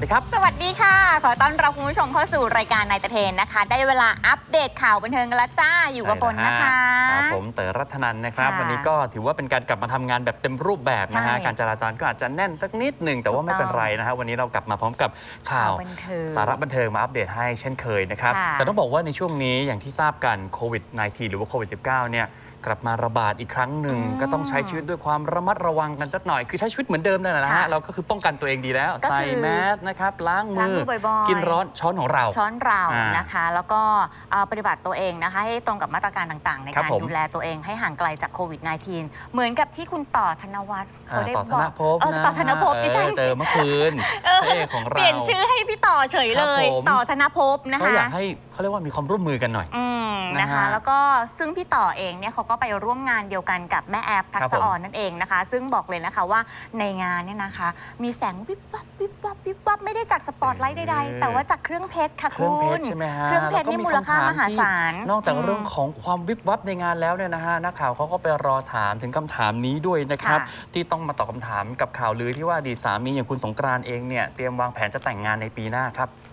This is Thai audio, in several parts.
วัสดีครับ สวัสดีค่ะ ขอต้อนรับคุณผู้ชมเข้าสู่รายการนายตะเทนนะคะ ได้เวลาอัปเดตข่าวบันเทิงกันแล้วจ้าอยู่กับฝนนะคะครับผมเต๋อรัตนันนะครับค่ะวันนี้ก็ถือว่าเป็นการกลับมาทำงานแบบเต็มรูปแบบนะฮะใช่การจราจรก็อาจจะแน่นสักนิดหนึ่งแต่ว่าไม่เป็นไรนะฮะวันนี้เรากลับมาพร้อมกับข่าวข่าวบันเทิงสาระบันเทิงมาอัปเดตให้เช่นเคยนะครับค่ะแต่ต้องบอกว่าในช่วงนี้อย่างที่ทราบกันโควิด -19 หรือว่าโควิด -19 เนี่ย กลับมาระบาดอีกครั้งหนึ่งอืมก็ต้องใช้ชีวิตด้วยความระมัดระวังกันสักหน่อย คือใช้ชีวิตเหมือนเดิมนั่นแหละนะฮะค่ะเราก็คือป้องกันตัวเองดีแล้ว ก็คือใส่แมสนะครับล้างมืล้างมือบ่อยๆ กินร้อนช้อนของเรา ช้อนเราอ่านนะคะ แล้วก็เอ่อปฏิบัติตัวเองนะคะ ให้ตรงกับมาตรการต่างๆ ในครับการผม ดูแลตัวเองให้ห่างไกลจากโควิด -19 เหมือนกับที่คุณต่อธนวัฒน์เขาอ่าได้ต่อธบนอกภพเออนะต่อธนภพเออดิฉันเจอเมื่อคืนเออพระเอกของเรา เปลี่ยนชื่อให้พี่ต่อเฉยเลย ครับผม ต่อธนภพนะเขาคะ อยากให้ เขาเรียกว่ามีความร่วมมือกันหน่อย อืมนะนะคะฮะแล้วก็ซึ่งพี่ต่อเองเนี่ยเขาก็ไปร่วมงานเดียวกันกับแม่แอฟทักครับษะผมอ่อนนั่นเองนะคะ ซึ่งบอกเลยนะคะว่าในงานเนี่ยนะคะ มีแสงวิบวับวิบวับวิบวับไม่ได้จากสปอตไลท์ใดๆ แต่ว่าจากเครื่องเพชรค่ะเคคุรื่องเพชณรใช่ไหมฮะเครื่องเพชรแล้วก็นี่มูลค่ามหาศาลที่นอกจากอืมเรื่องของความวิบวับในงานแล้วเนี่ยนะฮะนักข่าวเขาก็ไปรอถามถึงคำถามนี้ด้วยนะครับ ค่ะที่ต้องมาตอบคำถามกับข่าวลือที่ว่าอดีตสามีอย่างคุณสงกรานต์เองเนี่ยเตรียมวางแผนจะแต่งงานในปีหน้าครับต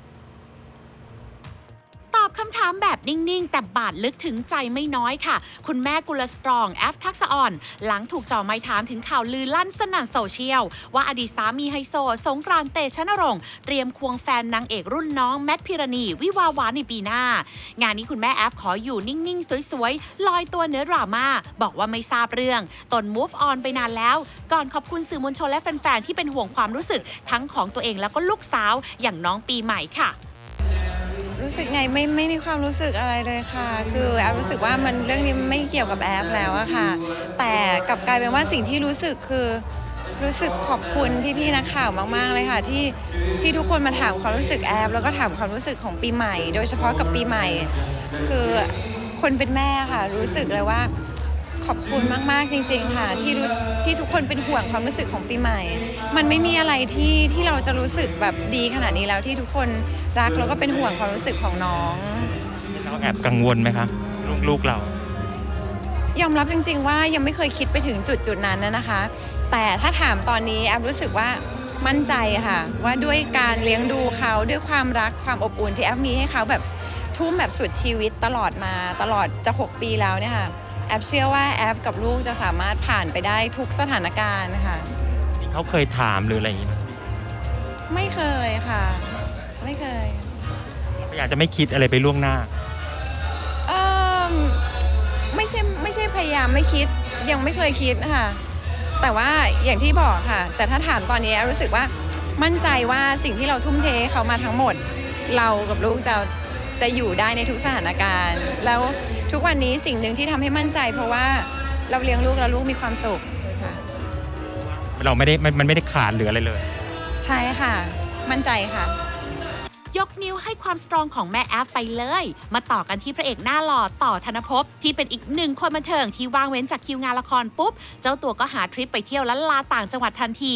อบคำถามแบบนิ่งๆ แต่บาดลึกถึงใจไม่น้อยค่ะ คุณแม่กุลสตรองแอฟทักษะอ่อน หลังถูกจ่อไม้ถามถึงข่าวลือลั่นสนั่นโซเชียล ว่าอดีตสามีไฮโซ สงกรานต์เตชะนรงค์เตรียมควงแฟนนางเอกรุ่นน้องแมทพิรณี วิวาหวานในปีหน้า งานนี้คุณแม่แอฟขออยู่นิ่งๆ สวยๆ ลอยตัวเนื้อดราม่าบอกว่าไม่ทราบเรื่อง ตน move on ไปนานแล้ว ก่อนขอบคุณสื่อมวลชนและแฟนๆที่เป็นห่วงความรู้สึกทั้งของตัวเองแล้วก็ลูกสาวอย่างน้องปีใหม่ค่ะ รู้สึกไงไม่ไม่มีความรู้สึกอะไรเลยค่ะ คือแอฟรู้สึกว่ามันเรื่องนี้ไม่เกี่ยวกับแอฟแล้วอะค่ะ แต่กลับกลายเป็นว่าสิ่งที่รู้สึกคือรู้สึกขอบคุณพี่ๆนักข่าวมากๆเลยค่ะ ที่ที่ทุกคนมาถามความรู้สึกแอฟแล้วก็ถามความรู้สึกของปีใหม่ โดยเฉพาะกับปีใหม่ คือคนเป็นแม่ค่ะ รู้สึกเลยว่า ขอบคุณมาก ๆ จริง ๆ ค่ะ ที่รู้ที่ทุกคนเป็นห่วงความรู้สึกของปีใหม่ มันไม่มีอะไรที่ที่เราจะรู้สึกแบบดีขนาดนี้แล้วที่ทุกคนรักแล้วก็เป็นห่วงความรู้สึกของน้อง เราแอบกังวลไหมคะลูกลูกเรา ยอมรับจริง ๆ ว่ายังไม่เคยคิดไปถึงจุดจุดๆนั้นนะนะคะ แต่ถ้าถามตอนนี้แอบรู้สึกว่ามั่นใจค่ะ ว่าด้วยการเลี้ยงดูเขาด้วยความรักความอบอุ่นที่แอบมีให้เขาแบบทุ่มแบบสุดชีวิตตลอดมาตลอดจะ 6 ปีแล้วเนี่ยค่ะ แอบเชื่อว่าแอบกับลูกจะสามารถผ่านไปได้ทุกสถานการณ์ค่ะจริงเขาเคยถามหรืออะไรอย่างนี้ไหมไม่เคยค่ะ ไม่เคย เราอยากจะไม่คิดอะไรไปล่วงหน้า เออไม่ใช่ไม่ใช่พยายามไม่คิดยังไม่เคยคิดค่ะ แต่ว่าอย่างที่บอกค่ะ แต่ถ้าถามตอนนี้รู้สึกว่ามั่นใจว่าสิ่งที่เราทุ่มเทให้เขามาทั้งหมด เรากับลูกจะจะอยู่ได้ในทุกสถานการณ์ แล้ว ทุกวันนี้สิ่งหนึ่งที่ทำให้มั่นใจ เพราะว่าเราเลี้ยงลูกแล้วลูกมีความสุขค่ะเราไม่ได้มันมันไม่ได้ขาดเหลืออะไรเลย ใช่ค่ะ มั่นใจค่ะ ยกนิ้วให้ความสตรองของแม่แอฟไปเลย มาต่อกันที่พระเอกหน้าหล่อต่อธนภพที่เป็นอีกหนึ่งคนบันเทิงที่ว่างเว้นจากคิวงานละครปุ๊บ เจ้าตัวก็หาทริปไปเที่ยวล้านลาต่างจังหวัดทันที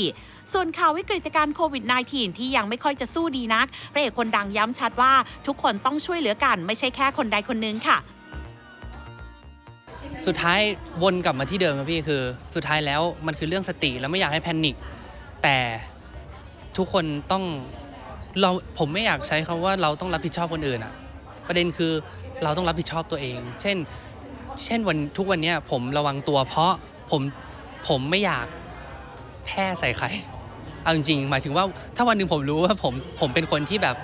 ส่วนข่าววิกฤตการณ์โควิด -19 ที่ยังไม่ค่อยจะสู้ดีนัก พระเอกคนดังย้ำชัดว่าทุกคนต้องช่วยเหลือกันไม่ใช่แค่คนใดคนหนึงค่ะ สุดท้ายวนกลับมาที่เดิมครับพี่คือสุดท้ายแล้วมันคือเรื่องสติแล้วไม่อยากให้แพนิคแต่ทุกคนต้องเราผมไม่อยากใช้คำว่าเราต้องรับผิดชอบคนอื่นอะประเด็นคือเราต้องรับผิดชอบตัวเอง เช่น เช่นวันทุกวันเนี้ยผมระวังตัว เพราะผมผมไม่อยากแพร่ใส่ใครเอาจริงๆหมายถึงว่าถ้าวันหนึ่งผมรู้ว่าผมผมเป็นคนที่แบบ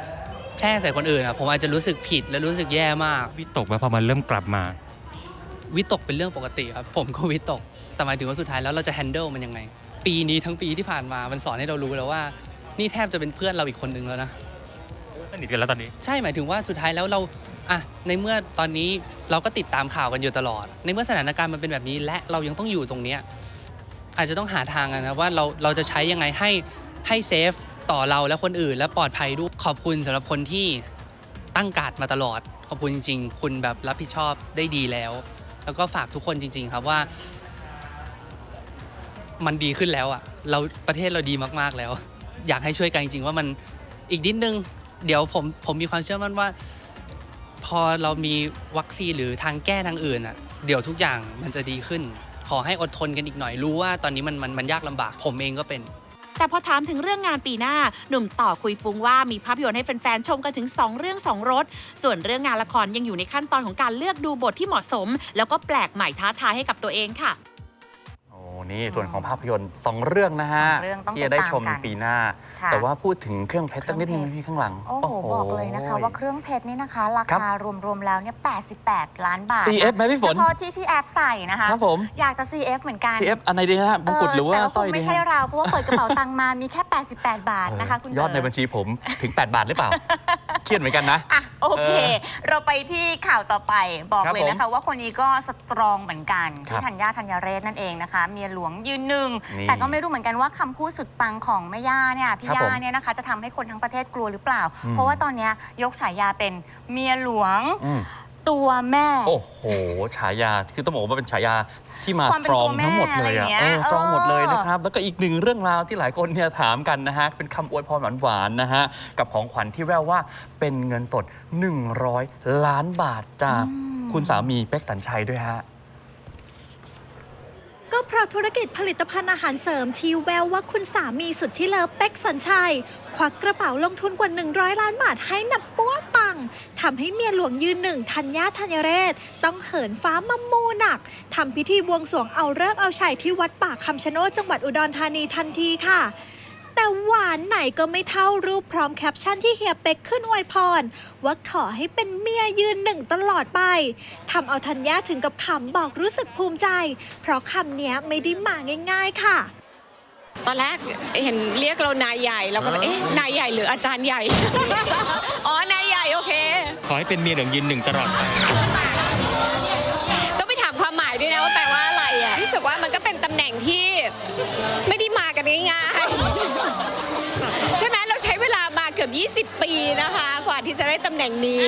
แพร่ใส่คนอื่นอะผมอาจจะรู้สึกผิดและรู้สึกแย่มากวิตกไหมพอมันเริ่มกลับมา วิตกเป็นเรื่องปกติครับผมก็วิตก แต่หมายถึงว่าสุดท้ายแล้วเราจะ handle มันยังไง ปีนี้ทั้งปีที่ผ่านมามันสอนให้เรารู้แล้วว่า นี่แทบจะเป็นเพื่อนเราอีกคนนึงแล้วนะสนิทกันแล้วตอนนี้ ใช่หมายถึงว่าสุดท้ายแล้วเราอะในเมื่อตอนนี้เราก็ติดตามข่าวกันอยู่ตลอด ในเมื่อสถานการณ์มันเป็นแบบนี้ และเรายังต้องอยู่ตรงเนี้ยอาจจะต้องหาทางกันนะว่าเราเราจะใช้ยังไงให้ให้เซฟต่อเราและคนอื่น และปลอดภัยด้วยขอบคุณสำหรับคนที่ตั้งการ์ดมาตลอด ขอบคุณจริง ๆ คุณแบบรับผิดชอบได้ดีแล้ว แล้วก็ฝากทุกคนจริง ๆ ครับว่า มันดีขึ้นแล้วอะเราประเทศเราดีมากๆแล้ว อยากให้ช่วยกันจริง ๆ ว่ามันอีกนิดนึง เดี๋ยวผมผมมีความเชื่อมั่นว่า พอเรามีวัคซีนหรือทางแก้ทางอื่นอะเดี๋ยวทุกอย่างมันจะดีขึ้น ขอให้อดทนกันอีกหน่อยรู้ว่าตอนนี้มันมันมันยากลำบาก ผมเองก็เป็น แต่พอถามถึงเรื่องงานปีหน้า หนุ่มต่อคุยฟุ้งว่ามีภาพยนตร์ให้แฟนๆชมกันถึง 2 เรื่อง 2รสส่วนเรื่องงานละครยังอยู่ในขั้นตอนของการเลือกดูบทที่เหมาะสม แล้วก็แปลกใหม่ท้าทายให้กับตัวเองค่ะ นี่ส่วนของภาพยนตร์สองเรื่องนะฮะสองเรื่องต้องที่จะได้ชมติดตามกันปีหน้า ค่ะแต่ว่าพูดถึงเครื่องเพชรสักนิดนึงเครื่องเพชร พี่ข้างหลังโอ้โห บอกเลยนะคะว่าเครื่องเพชรนี่นะคะ ราครัคาบรวมๆแล้วเนี่ย 88 ล้านบาท CF ไหมพี่ฝนเฉพาะที่พี่แอฟใส่นะคะ ครับผม อยากจะ CF เหมือนกัน CF อันไหนดีฮะมงกุฎหรือว่าแต่สร้อยคงดีไม่ใช่ฮะเรา เพราะว่าเปิดกระเป๋าตังค์มามีแค่ 88 บาทนะคะคุณยอดเต๋ในบัญชีผมถึง 8 บาทหรือเปล่า เครียดเหมือนกันนะ อะโอเค เออเราไปที่ข่าวต่อไปบอกครับเลยนะคะ ว่าคนนี้ก็สตรองเหมือนกัน ครัพี่บธัญญาธัญเรศนั่นเองนะคะ เมียหลวงยืนหนึ่ง นี่ แต่ก็ไม่รู้เหมือนกันว่าคำพูดสุดปังของแม่ย่าเนี่ยพี่ครับย่าผมเนี่ยนะคะ จะทำให้คนทั้งประเทศกลัวหรือเปล่า อืม เพราะว่าตอนเนี้ยยกฉายาเป็นเมียหลวงอืมตัวแม่ โอ้โห ฉายา คือต้องบอกว่าเป็นฉายาที่มาความสเป็นตรองตัวแม่ทั้งหมดเลยอะไรออะย่างเงี้ยเออสตรองเออหมดเลยนะครับ แล้วก็อีกหนึ่งเรื่องราวที่หลายคนเนี่ยถามกันนะฮะ เป็นคำอวยพรหวานๆนะฮะ กับของขวัญที่แววว่าเป็นเงินสด 100 ล้านบาทจากคุณสามีเป็กสัญชัยด้วยฮะ ก็เพราะธุรกิจผลิตภัณฑ์อาหารเสริมที่แววว่าคุณสามีสุดที่เลิฟเป็กสัญชัย ควักกระเป๋าลงทุนกว่า 100 ล้านบาทให้นับปัวปังทำให้เมียหลวงยืนหนึ่งธัญญาธัญเรศ ต้องเหินฟ้ามัมมูหนักทำพิธีบวงสรวงเอาเลิกเอาชัยที่วัดป่าคำชะโนดจังหวัดอุดรธานีทันทีค่ะ แต่หวานไหนก็ไม่เท่ารูปพร้อมแคปชั่นที่เฮียเป็กขึ้นอวยพร ว่าขอให้เป็นเมียยืนหนึ่งตลอดไปทำเอาธัญญาถึงกับขำบอกรู้สึกภูมิใจ เพราะคำเนี้ยไม่ได้มาง่าย ๆ ค่ะ ตอนแรกเห็นเรียกเรานายใหญ่เราก็เลยเอ๊ะนายใหญ่หรืออาจารย์ใหญ่ อ๋อนายใหญ่โอเค ขอให้เป็นเมียเหลืองยืนหนึ่งตลอดไปต้องไป กว่ามันก็เป็นตำแหน่งที่ไม่ได้มากันง่ายๆ ใช่ไหมเราใช้เวลามาเกือบ 20 ปีนะคะกว่าที่จะได้ตำแหน่งนี้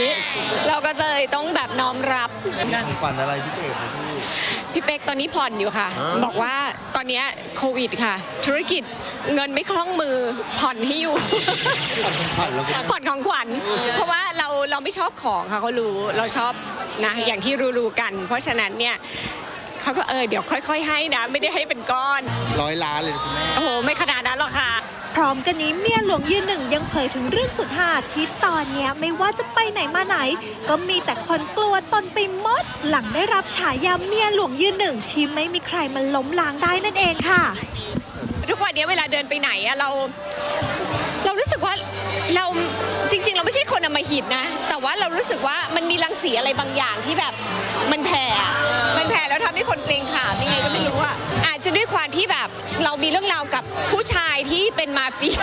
เราก็เลยต้องแบบน้อมรับฝันอะไรพิเศษไหมพี่ พี่เป๊กตอนนี้ผ่อนอยู่ค่ะ บอกว่าตอนเนี้ยโควิดค่ะ ธุรกิจเงินไม่คล่องมือผ่อนให้อยู่ ฝันของขวัญแล้วก็ผ่อนของขวัญ เพราะว่าเราเราไม่ชอบของค่ะเขารู้ เราชอบนะอย่างที่รู้ๆกัน เพราะฉะนั้นเนี่ย เขาก็เออเดี๋ยวค่อยๆ ให้นะ ไม่ได้ให้เป็นก้อน ร้อยล้านเลยนะคุณแม่โอ้โห ไม่ขนาดนั้นหรอกค่ะ พร้อมกันนี้เมียหลวงยืนหนึ่งยังเผยถึงเรื่องสุดหาที่ตอนเนี้ยไม่ว่าจะไปไหนมาไหน ก็มีแต่คนกลัวตนไปหมด หลังได้รับฉายาเมียหลวงยืนหนึ่งที่ไม่มีใครมาล้มล้างได้นั่นเองค่ะ ทุกวันนี้เวลาเดินไปไหนอะเรา เรารู้สึกว่าเราจริง ๆ เราไม่ใช่คนอำมหิตนะ แต่ว่าเรารู้สึกว่ามันมีรังสีอะไรบางอย่างที่แบบมันแผ่อะมันแผ่แล้วทำให้คนเกรงขามยังไงก็ไม่รู้อะอาจจะด้วยความที่แบบเรามีเรื่องราวกับผู้ชายที่เป็นมาเฟีย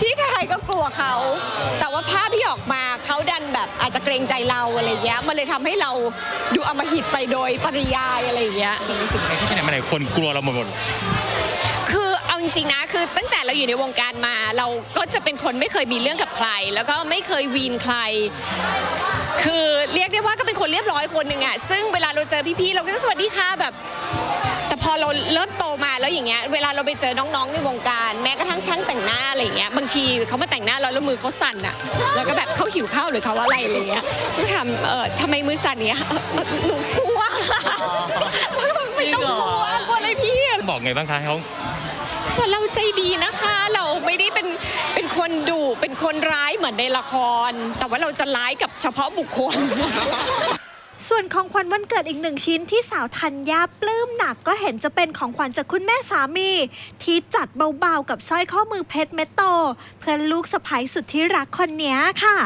ที่ใครๆก็กลัวเขา แต่ว่าภาพที่ออกมาเขาดันแบบอาจจะเกรงใจเราอะไรเงี้ยมันเลยทำให้เราดูอำมหิตไปโดยปริยายอะไรอย่างเงี้ยรู้สึกไงที่ไหนมาไหนคนกลัวเราหมดหมด ริง ๆ นะ คือตั้งแต่เราอยู่ในวงการมา เราก็จะเป็นคนไม่เคยมีเรื่องกับใคร แล้วก็ไม่เคยวีนใคร คือเรียกได้ว่าก็เป็นคนเรียบร้อยคนหนึ่งอะซึ่งเวลาเราเจอพี่ๆเราก็จะสวัสดีค่ะแบบ แต่พอเราเริ่มโตมาแล้วอย่างเงี้ยเวลาเราไปเจอน้องๆในวงการแม้กระทั่งช่างแต่งหน้าอะไรอย่างเงี้ยบางทีเขามาแต่งหน้าเราแล้วมือเขาสั่นอะแล้วก็แบบเขาหิวข้าวหรือเขาอะไรอะไรเงี้ยก็ถามเออทำไมมือสั่นเนี้ยเอ่อเอ่อหนูกลัวค่ะไม่ต้องกลัวกลัวอะไรพี่ บอกไงบ้างคะเขา ว่าเราใจดีนะคะ เราไม่ได้เป็นเป็นคนดุเป็นคนร้ายเหมือนในละคร แต่ว่าเราจะร้ายกับเฉพาะบุคคล ส่วนของขวัญวันเกิดอีกหนึ่งชิ้นที่สาวธัญญาปลื้มหนักก็เห็นจะเป็นของขวัญจากคุณแม่สามี ที่จัดเบาๆกับสร้อยข้อมือเพชรเม็ดโต เพื่อนลูกสะใภ้สุดที่รักคนเนี้ยค่ะ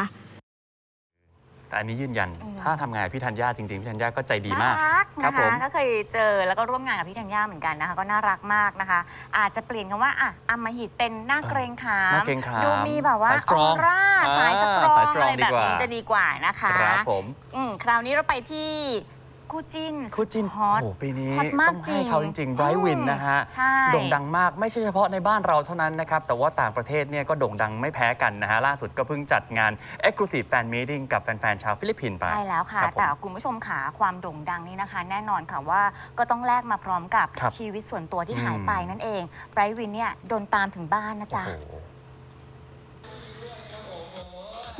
แต่อันนี้ยืนยันอืมถ้าทำงานกับพี่ธัญญาจริงๆ พี่ธัญญาก็ใจดีมาก น่ารักครับนะผคะม ก็เคยเจอแล้วก็ร่วมงานกับพี่ธัญญาเหมือนกันนะคะ ก็น่ารักมากนะคะ อาจจะเปลี่ยนคำว่าอะอำมหิตเป็นหน้าเกรงขามหน้าเกรงขามดูมีแบบว่าสายสตรองอร่าอ่าสายสตรองสายสตรองอะไรแบบดีกว่า นี้จะดีกว่านะคะ ครับผม อืมคราวนี้เราไปที่ คู่จิ้นคู่จิ้นฮอต โอ้โหปีนี้ฮอตมากต้องให้จริงเขาจริงๆไบรท์วินนะฮะ ใช่ โด่งดังมากไม่ใช่เฉพาะในบ้านเราเท่านั้นนะครับ แต่ว่าต่างประเทศเนี่ยก็โด่งดังไม่แพ้กันนะฮะ ล่าสุดก็เพิ่งจัดงาน Exclusive Fan Meeting กับแฟนๆชาวฟิลิปปินส์ไปใช่แล้วค่ะ รับผม แต่คุณผู้ชมขาความโด่งดังนี้นะคะ แน่นอนค่ะว่าก็ต้องแลกมาพร้อมกับครับชีวิตส่วนตัวที่อืมหายไปนั่นเองไบรท์วินเนี่ยโดนตามถึงบ้านนะจ๊ะ โอ้โห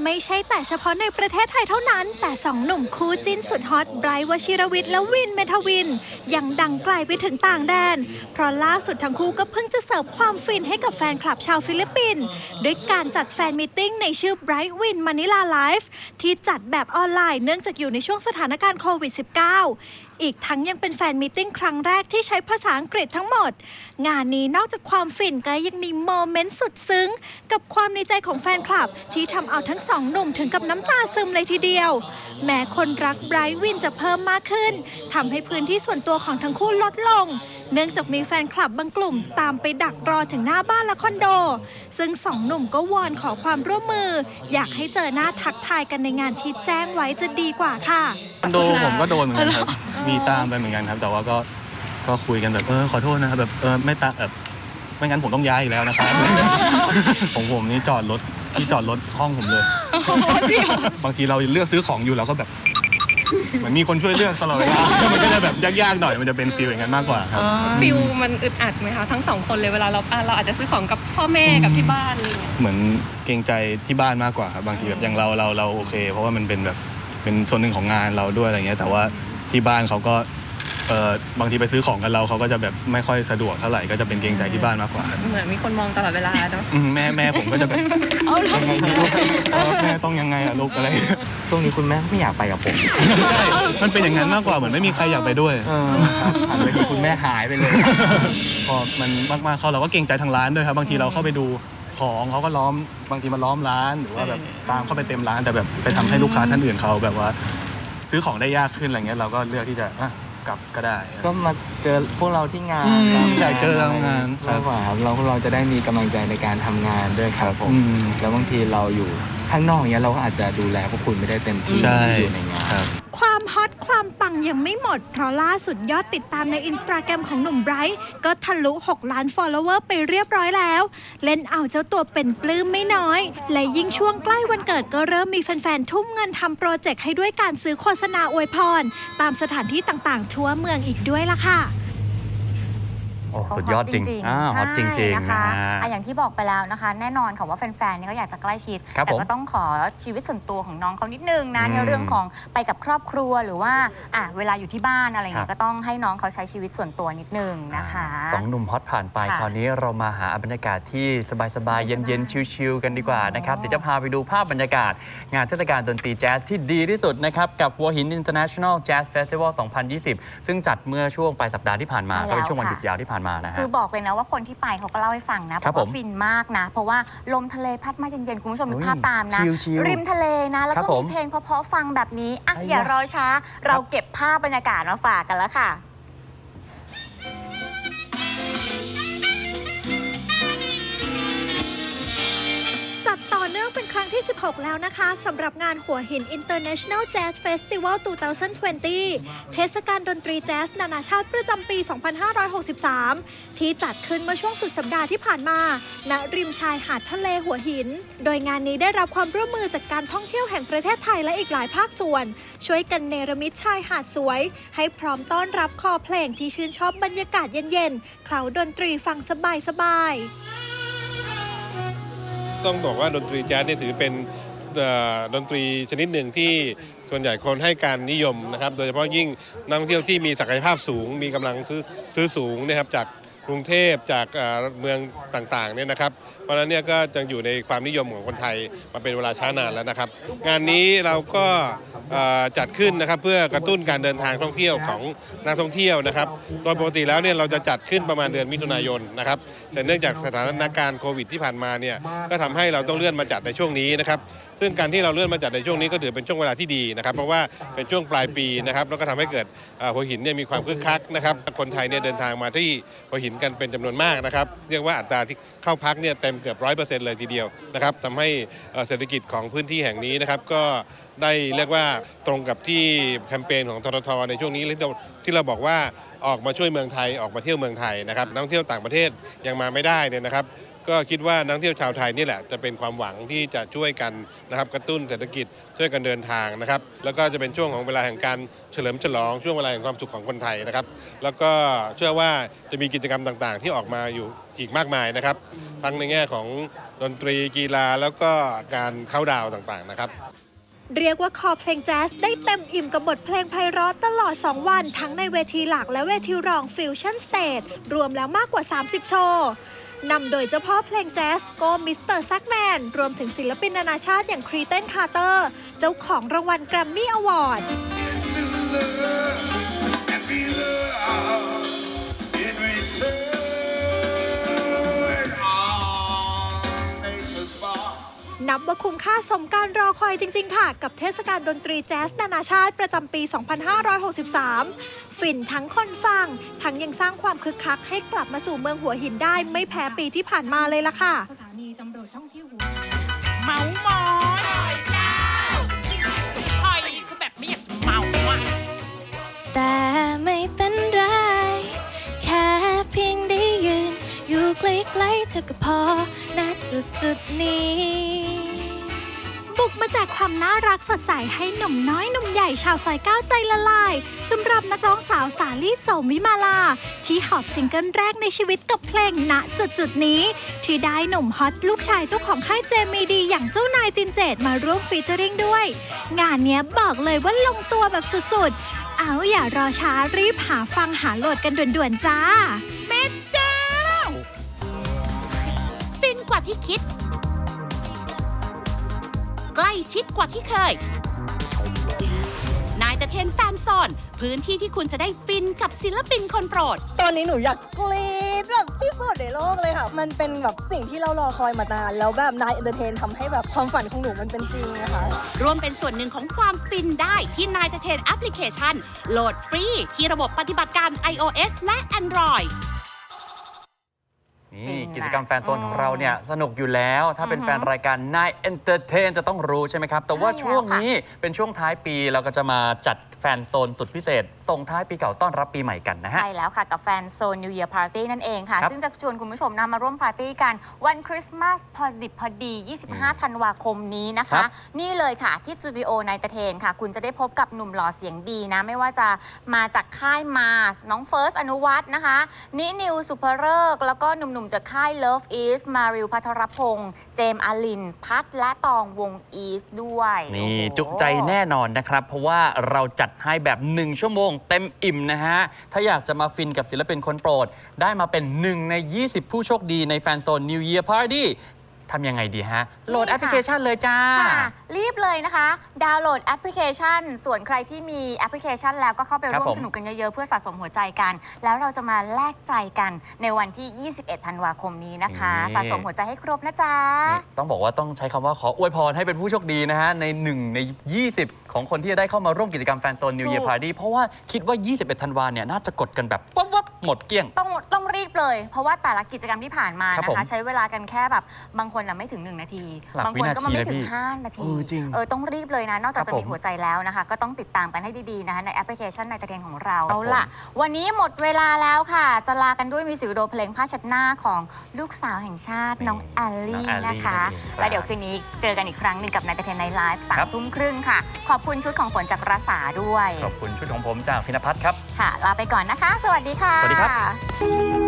ไม่ใช่แต่เฉพาะในประเทศไทยเท่านั้น แต่สองหนุ่มคู่จิ้นสุดฮอตไบรท์วชิรวิทย์และวินเมทวิน ยังดังไกลไปถึงต่างแดน เพราะล่าสุดทั้งคู่ก็เพิ่งจะเสิร์ฟความฟินให้กับแฟนคลับชาวฟิลิปปินส์ด้วยการจัดแฟนมิทติ้งในชื่อ Bright Win Manila Live ที่จัดแบบออนไลน์เนื่องจากอยู่ในช่วงสถานการณ์โควิด -19 อีกทั้งยังเป็นแฟนมิทติ้งครั้งแรกที่ใช้ภาษาอังกฤษทั้งหมด งานนี้นอกจากความฟินก็ยังมีโมเมนต์สุดซึ้ง กับความในใจของแฟนคลับ ที่ทำเอาทั้งสองหนุ่มถึงกับน้ำตาซึมเลยทีเดียว แม้คนรักไบรท์วินจะเพิ่มมากขึ้นทำให้พื้นที่ส่วนตัวของทั้งคู่ลดลงเนื่องจากมีแฟนคลับบางกลุ่มตามไปดักรอถึงหน้าบ้านและคอนโด ซึ่งสองหนุ่มก็วอนขอความร่วมมือ อยากให้เจอหน้าทักทายกันในงานที่แจ้งไว้จะดีกว่าค่ะ คอนโดผมก็โดนเหมือนกันครับ มีตามไปเหมือนกันครับ แต่ว่าก็ก็คุยกันแบบเออขอโทษนะครับแบบเออไม่ตาแบบไม่งั้นผมต้องย้ายอีกแล้วนะครับของผมนี่จอดรถที่จอดรถห้องผมเลย บางทีเราเลือกซื้อของอยู่เราก็แบบ เหมือนมีคนช่วยเลือกตลอดเวลา มันก็จะแบบยากๆหน่อยมันจะเป็นฟีลอย่างนั้นมากกว่าครับ ฟิลมันอึดอัดไหมคะทั้งสองคนเลยเวลาเราอะเราอาจจะซื้อของกับพ่อแม่กับที่บ้านอะไรอย่างเงี้ยเหมือนเกรงใจที่บ้านมากกว่าครับบางทีแบบอย่างเราเราเราโอเค เพราะว่ามันเป็นแบบเป็นส่วนหนึ่งของงานเราด้วยอะไรเงี้ยแต่ว่าที่บ้านเขาก็ เออบางทีไปซื้อของกันเราเขาก็จะแบบไม่ค่อยสะดวกเท่าไหร่ก็จะเป็นเกรงใจที่บ้านมากกว่าครับเหมือนมีคนมองตลอดเวลาเนาะอืมแม่แม่ผมก็จะแบบยังไงดีลูกเออแม่ต้องยังไงอะลูกอะไร ช่วงนี้คุณแม่ไม่อยากไปกับผมใช่ มันเป็นอย่างนั้นมากกว่าเหมือนไม่มีใครอยากไปด้วย เออครับหันไปทีคุณแม่หายไปเลย พอมันมากๆเข้าเราก็เกรงใจทางร้านด้วยครับ บางทีเราเข้าไปดูของเขาก็ล้อมบางทีมาล้อมร้านหรือว่าแบบตามเข้าไปเต็มร้านแต่แบบไปทำให้ลูกค้าท่านอื่นเขาแบบว่า ซื้อของได้ยากขึ้นอะไรเงี้ยเราก็เลือกที่จะอะ กลับก็ได้ก็มาเจอพวกเราที่งานอืมครับอยากเจอเรางานครับมากกว่าครับเราเราจะได้มีกำลังใจในการทำงานด้วยครับผมอืม แล้วบางทีเราอยู่ข้างนอกเนี้ยเราก็อาจจะดูแลพวกคุณไม่ได้เต็มที่ใช่ที่อยู่ในงาน ครับ ความฮอต ความปังยังไม่หมด เพราะล่าสุดยอดติดตามในอินสตาแกรมของหนุ่มไบรท์ก็ทะลุ 6 ล้านฟอลโลเวอร์ไปเรียบร้อยแล้ว เล่นเอาเจ้าตัวเป็นปลื้มไม่น้อย และยิ่งช่วงใกล้วันเกิดก็เริ่มมีแฟนๆ ทุ่มเงินทำโปรเจกต์ให้ด้วยการซื้อโฆษณาอวยพร ตามสถานที่ต่างๆ ทั่วเมืองอีกด้วยล่ะค่ะ โอ้สุดยอดจริงๆอ่าฮอตจริงใช่ๆนะคะนะฮะ อะอย่างที่บอกไปแล้วนะคะ แน่นอนค่ะว่าแฟนๆเนี่ยก็อยากจะใกล้ชิด ครับแต่ผมก็ต้องขอชีวิตส่วนตัวของน้องเขานิดนึงนะอืมในเรื่องของไปกับครอบครัวหรือว่าอะเวลาอยู่ที่บ้านอะไรเงี้ครัยบก็ต้องให้น้องเขาใช้ชีวิตส่วนตัวนิดนึงนะคะ สองหนุ่มฮอตผ่านไป ค่ะคราวนี้เรามาหาบรรยากาศที่สบายๆเย็นๆ ชิลๆ กันดีกว่านะครับเดี๋ยวจะพาไปดูภาพบรรยากาศ งานเทศกาลดนตรีแจ๊สที่ดีที่สุดนะครับ กับหัวหิน International Jazz Festival 2020 ซึ่งจัดเมื่อช่วงปลายสัปดาห์ที่ผ่านมา ใช่แล้วก็เป็นช่วงวันค่ะหยุดยาวที่ผ่านมานะฮะ คือบอกเลยนะว่าคนที่ไปเขาก็เล่าให้ฟังนะครับบอกว่าผมฟินมากนะ เพราะว่าลมทะเลพัดมาเย็นๆ คุณผู้ชมนึกโอ้ยภาพตามนะ ชิลๆริมทะเลนะ แล้วครัก็บผมีมเพลงเพราะๆฟังแบบนี้อะไอ้ยะอย่ารอช้า เราเก็บภาพบรรยากาศมาฝากกันแล้วค่ะ เป็นครั้งที่ 16 แล้วนะคะสำหรับงานหัวหิน International Jazz Festival 2020 เทศกาลดนตรีแจ๊สนานาชาติประจำปี 2563 ที่จัดขึ้นเมื่อช่วงสุดสัปดาห์ที่ผ่านมา ณ ริมชายหาดทะเลหัวหิน โดยงานนี้ได้รับความร่วมมือจากการท่องเที่ยวแห่งประเทศไทยและอีกหลายภาคส่วน ช่วยกันเนรมิตชายหาดสวย ให้พร้อมต้อนรับคอเพลงที่ชื่นชอบบรรยากาศเย็นๆเคล้าดนตรีฟังสบายๆ ต้องบอกว่าดนตรีแจ๊สเนี่ยถือเป็นดนตรีชนิดหนึ่งที่ส่วนใหญ่คนให้การนิยมนะครับ โดยเฉพาะยิ่งนักท่องเที่ยวที่มีศักยภาพสูง มีกำลังซื้อซื้อสูงนะครับจากกรุงเทพจากเมืองต่างๆเนี่ยนะครับเพราะฉะนั้นเนี่ยก็ยังอยู่ในความนิยมของคนไทยมาเป็นเวลาช้านานแล้วนะครับ งานนี้เราก็เอ่อจัดขึ้นนะครับเพื่อกระตุ้นการเดินทางท่องเที่ยวของนักท่องเที่ยวนะครับ โดยปกติแล้วเนี่ยเราจะจัดขึ้นประมาณเดือนมิถุนายนนะครับ แต่เนื่องจากสถานการณ์โควิดที่ผ่านมาเนี่ยก็ทำให้เราต้องเลื่อนมาจัดในช่วงนี้นะครับ ซึ่งการที่เราเลื่อนมาจัดในช่วงนี้ก็ถือเป็นช่วงเวลาที่ดีนะครับเพราะว่าเป็นช่วงปลายปีนะครับแล้วก็ทำให้เกิดเอ่อหัวหินเนี่ยมีความคึกคักนะครับคนไทยเนี่ยเดินทางมาที่หัวหินกันเป็นจำนวนมากนะครับเรียกว่าอัตราที่ เข้าพักเนี่ยเต็มเกือบร้อยเปอร์เซ็นต์เลยทีเดียวนะครับทำให้เศรษฐกิจของพื้นที่แห่งนี้นะครับก็ได้เรียกว่าตรงกับที่แคมเปญของทททในช่วงนี้ที่เราที่เราบอกว่าออกมาช่วยเมืองไทยออกมาเที่ยวเมืองไทยนะครับนักท่องเที่ยวต่างประเทศยังมาไม่ได้เนี่ยนะครับ ก็คิดว่านักท่องเที่ยวชาวไทยนี่แหละจะเป็นความหวังที่จะช่วยกันนะครับกระตุ้นเศรษฐกิจช่วยกันเดินทางนะครับ แล้วก็จะเป็นช่วงของเวลาแห่งการเฉลิมฉลองช่วงเวลาแห่งความสุขของคนไทยนะครับ แล้วก็เชื่อว่าจะมีกิจกรรมต่างๆ ที่ออกมาอยู่อีกมากมายนะครับ ทั้งในแง่ของดนตรีกีฬาแล้วก็การเข้าดาวต่างๆนะครับเรียกว่าคอเพลงแจ๊สได้เต็มอิ่มกับบทเพลงไพเราะตลอด 2 วัน ทั้งในเวทีหลักและเวทีรองฟิวชั่นสเตจรวมแล้วมากกว่า 30 โชว์ นำโดยเจ้าพ่อเพลงแจ๊สโกมิสเตอร์ซักแมน รวมถึงศิลปินนานาชาติอย่างครีเตนคาร์เตอร์ เจ้าของรางวัลแกรมมี่อวอร์ด นับว่าคุ้มค่าสมการรอคอยจริง ๆ ค่ะ กับเทศกาลดนตรีแจ๊สนานาชาติประจำปี 2563ฟินทั้งคนฟัง ทั้งยังสร้างความคึกคักให้กลับมาสู่เมืองหัวหินได้ไม่แพ้ปีที่ผ่านมาเลยล่ะค่ะ สถานีตำรวจท่องเที่ยวหัวเมามอยเจ้าหอยคือแบบไม่อยากจะเมาอะแต่ไม่เป็นไร แค่เพียงได้ยืน อยู่ใกล้ๆเธอก็พอณจุดจุดนี้ แจกความน่ารักสดใสให้หนุ่มน้อยหนุ่มใหญ่ชาวซอยเก้าใจละลายสำหรับนักร้องสาวสาลี่โสมวิมาลา ที่หอบซิงเกิลแรกในชีวิตกับเพลงณจุดจุดๆนี้ ที่ได้หนุ่มฮอตลูกชายเจ้าของค่ายเจมีดี อย่างเจ้านายจินเจตมาร่วมฟีเจอริงด้วย งานเนี้ยบอกเลยว่าลงตัวแบบสุดๆ เอาอย่ารอช้ารีบหาฟังหาโหลดกันด่วนๆจ้า แม่เจ้าฟินกว่าที่คิด ใกล้ชิดกว่าที่เคย นายตะเทนแฟนโซนพื้นที่ที่คุณจะได้ฟินกับศิลปินคนโปรด ตอนนี้หนูอยากกรี๊ดแบบที่สุดในโลกเลยค่ะ มันเป็นแบบสิ่งที่เรารอคอยมานาน แล้วแบบนายเอนเตอร์เทนทำให้แบบความฝันของหนูมันเป็นจริงนะคะ ร่วมเป็นส่วนหนึ่งของความฟินได้ที่นายตะเทนแอปพลิเคชัน โหลดฟรี ที่ระบบปฏิบัติการ iOS และ Android นี่จริงนะ กิจกรรมแฟนโซนของเราเนี่ยสนุกอยู่แล้ว ถ้าเป็นอือฮึแฟนรายการนายเอนเตอร์เทนจะต้องรู้ใช่ไหมครับ แต่ว่าใช่แล้วช่วงนี้เป็นช่วงท้ายปีเราก็จะมาจัดแฟนโซนสุดพิเศษ ส่งท้ายปีเก่าต้อนรับปีใหม่กันนะฮะ ใช่แล้วค่ะกับแฟนโซน New Year Party นั่นเองค่ะครับซึ่งจะชวนคุณผู้ชมนะมาร่วมปาร์ตี้กันวันคริสต์มาสพอดิบพอดี 25 ธันวาคมนี้นะครัคะบนี่เลยค่ะที่สตูดิโอนายตะเทนค่ะ คุณจะได้พบกับหนุ่มหล่อเสียงดีนะ ไม่ว่าจะมาจากค่ายมาสน้องเฟิร์สอนุวัฒน์นะคะนินิวสุภเริกษ์แล้วก็หนุ่มๆจากค่าย Love East มาริวพัทรพงษ์เจมส์อาลิน พัทและตองวง East ด้วย นี่โอ้โหจุใจแน่นอนนะครับ เพราะว่าเราจัดให้แบบ 1 ชั่วโมงเต็มอิ่มนะฮะ ถ้าอยากจะมาฟินกับศิลปินคนโปรด ได้มาเป็น 1 ใน 20 ผู้โชคดีในแฟนโซน New Year Party ทำยังไงดีฮะ โหลดนี่ค่ะแอปพลิเคชันเลยจ้า ค่ะรีบเลยนะคะ ดาวน์โหลดแอปพลิเคชัน ส่วนใครที่มีแอปพลิเคชันแล้วก็เข้าไปครับร่วมผมสนุกกันเยอะๆ เพื่อสะสมหัวใจกัน แล้วเราจะมาแลกใจกันในวันที่ 21 ธันวาคมนี้นะคะสะสมหัวใจให้ครบนะจ๊ะ นี่ต้องบอกว่าต้องใช้คำว่าขออวยพรให้เป็นผู้โชคดีนะฮะ ใน 1 ใน 20 ของคนที่จะได้เข้ามาร่วมกิจกรรมแฟนโซน New Year ถูก Party เพราะว่าคิดว่า 21 ธันวาเนี่ยน่าจะกดกันแบบวับวับหมดเกลี้ยง ต้องต้อง รีบเลย เพราะว่าแต่ละกิจกรรมที่ผ่านมาครับนะผมคะ ใช้เวลากันแค่แบบบางคนน่ะไม่ถึง 1 นาที หลักบางคนก็มาวินาทีไม่ถึนะงพี่5 นาทีเออจริงเออต้องรีบเลยนะ นอกจากครับจะมีผมหัวใจแล้วนะคะ ก็ต้องติดตามกันให้ดีๆนะคะในแอปพลิเคชันในตะเทนของเราครับเอาล่ะ วันนี้หมดเวลาแล้วค่ะ จะลากันด้วยมิวสิกวิดีโอเพลงผ้าเชัดหน้าของลูกสาวแห่งชาตินี่น้องแอลลี่น้องแอลลี่นะคะ นั่นเองครับแล้วเดี๋ยวคืนนี้เจอกันอีกครั้งหนึ่งกับในตะเทนในไลฟ์สาครัมบ ทุ่มครึ่งค่ะ ขอบคุณชุดของฝนจากรัสาด้วย ขอบคุณชุดของผมจากพินพัฒน์ครับ ค่ะลาไปก่อนนะคะ สวัสดีค่ะ สวัสดีครับ บ